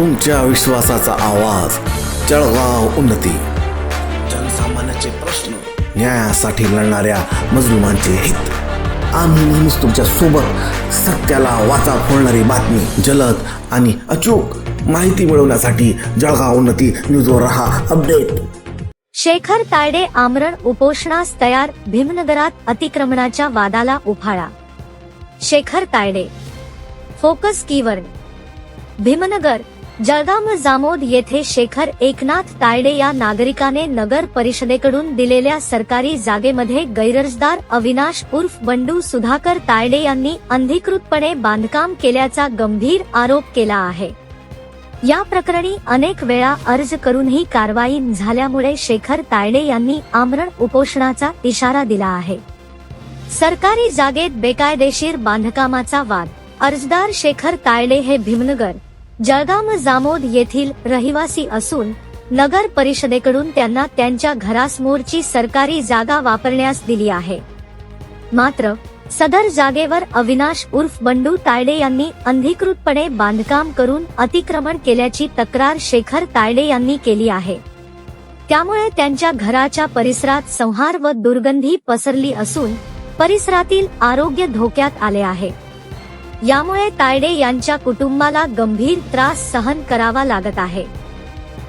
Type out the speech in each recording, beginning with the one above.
तुमच्या विश्वासाचा आवाज जळगाव उन्नती. जनसामान्याचे प्रश्न न्यायासाठी लढणाऱ्या मजलुमांचे हित. आम्ही नेहमीच तुमच्यासोबत सत्याला वाचा फोडणारी बातमी जलद आणि अचूक माहिती मिळवण्यासाठी जळगाव उन्नती न्यूजवर रहा अपडेट. शेखर तायडे आमरण उपोषणास तयार भीमनगरात अतिक्रमणाच्या वादाला उफाळा शेखर तायडे. Focus keyword. भीमनगर जळगाव जामोद येथे शेखर एकनाथ तायडे या नागरिकाने नगर परिषदेकडून दिलेल्या सरकारी जागेमध्ये गैरजदार अविनाश उर्फ बंडू सुधाकर तायडे यांनी अंधिकृतपणे बांधकाम केल्याचा गंभीर आरोप केला आहे. या प्रकरणी अनेक वेळा अर्ज करूनही कारवाई झाल्यामुळे शेखर तायडे यांनी आमरण उपोषणाचा इशारा दिला आहे. सरकारी जागेत बेकायदेशीर बांधकामाचा वाद. अर्जदार शेखर तायडे हे भीमनगर जळगाव जामोद येथील रहिवासी असून नगर परिषदेकडून त्यांना त्यांच्या घरासमोरची सरकारी जागा वापरण्यास दिली आहे. मात्र सदर जागेवर अविनाश उर्फ बंडू तायडे यांनी अंधिकृतपणे बांधकाम करून अतिक्रमण केल्याची तक्रार शेखर तायडे यांनी केली आहे. त्यामुळे त्यांच्या घराच्या परिसरात संहार व दुर्गंधी पसरली असून परिसरातील आरोग्य धोक्यात आले आहे. यामुळे तायडे यांच्या कुटुंबाला गंभीर त्रास सहन करावा लागत आहे.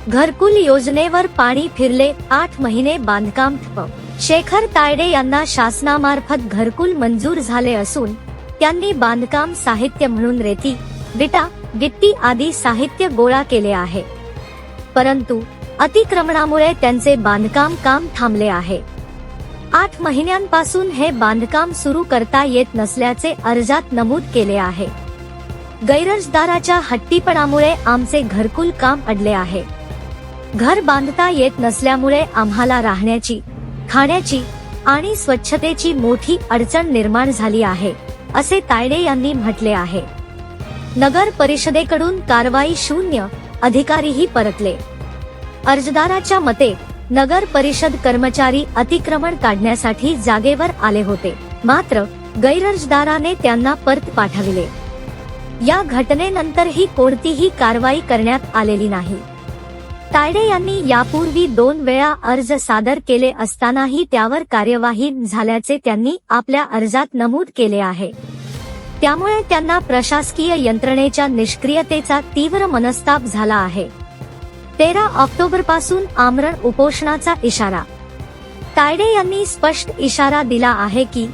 घरकुल योजनेवर पाणी फिरले आठ महिने बांधकाम ठप शेखर तायडे यांना शासनामार्फत घरकुल मंजूर झाले असून त्यांनी बांधकाम साहित्य म्हणून रेती विटा गिट्टी आदी साहित्य गोळा केले आहे. परंतु अतिक्रमणामुळे त्यांचे बांधकाम काम थांबले आहे. आठ महिन्यांपासून हे बांधकाम सुरू करता येत नसल्याचे अर्जात नमूद केले आहे. गैरजदाराच्या हट्टीपणामुळे आमचे घरकुल काम अडले आहे. घर बांधता येत नसल्यामुळे आम्हाला राहण्याची खाण्याची आणि स्वच्छतेची मोठी अडचण निर्माण झाली आहे असे तायडे यांनी म्हटले आहे. नगर परिषदेकडून कारवाई शून्य अधिकारीही परतले. अर्जदाराच्या मते नगर परिषद कर्मचारी अतिक्रमण काढण्यासाठी जागेवर आले होते. मात्र गैरजदाराने त्यांना परत पाठविले. या घटनेनंतरही कोणतीही कारवाई करण्यात आलेली नाही. तायडे यांनी यापूर्वी दोन वेळा अर्ज सादर केले असतानाही त्यावर कार्यवाही झाल्याचे त्यांनी आपल्या अर्जात नमूद केले आहे. त्यामुळे त्यांना प्रशासकीय यंत्रणेच्या निष्क्रियतेचा तीव्र मनस्ताप झाला आहे. तेरा ऑक्टोबरपासून आमरण उपोषणाचा इशारा. तायडे यांनी स्पष्ट इशारा दिला आहे की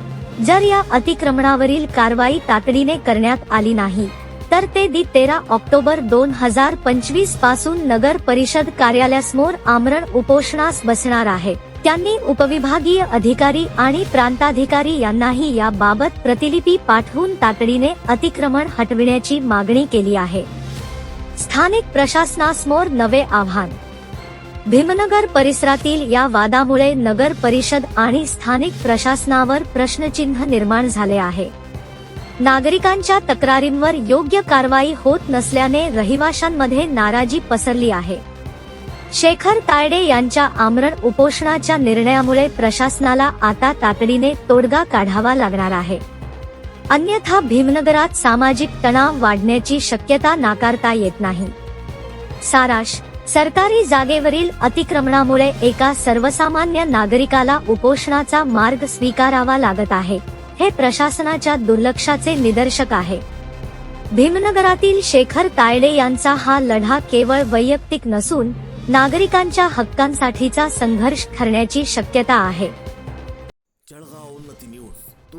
जर या अतिक्रमणावरील कारवाई तातडीने करण्यात आली नाही तर ते दि तेरा ऑक्टोबर दोन हजार पंचवीसपासून नगर परिषद कार्यालयासमोर आमरण उपोषणास बसणार आहे. त्यांनी उपविभागीय अधिकारी आणि प्रांताधिकारी यांनाही याबाबत प्रतिलिपी पाठवून तातडीने अतिक्रमण हटविण्याची मागणी केली आहे. स्थानिक प्रशासनासमोर नवे आव्हान. भीमनगर परिसरातील या वादामुळे नगर परिषद आणि स्थानिक प्रशासनावर प्रश्नचिन्ह निर्माण झाले आहे. नागरिकांच्या तक्रारींवर योग्य कारवाई होत नसल्याने रहिवाशांमध्ये नाराजी पसरली आहे. शेखर तायडे यांच्या आमरण उपोषणाच्या निर्णयामुळे प्रशासनाला आता तातडीने तोडगा काढावा लागणार आहे. अन्यथा भीमनगरात सामाजिक तणाव वाढण्याची शक्यता नाकारता येत नाही. साराश सरकारी जागेवरील अतिक्रमणामुळे एका सर्वसामान्य नागरिकाला उपोषणाचा मार्ग स्वीकारावा लागत आहे हे प्रशासनाच्या दुर्लक्षाचे निदर्शक आहे. भीमनगरातील शेखर तायडे यांचा हा लढा केवळ वैयक्तिक नसून नागरिकांच्या हक्कांसाठीचा संघर्ष ठरण्याची शक्यता आहे.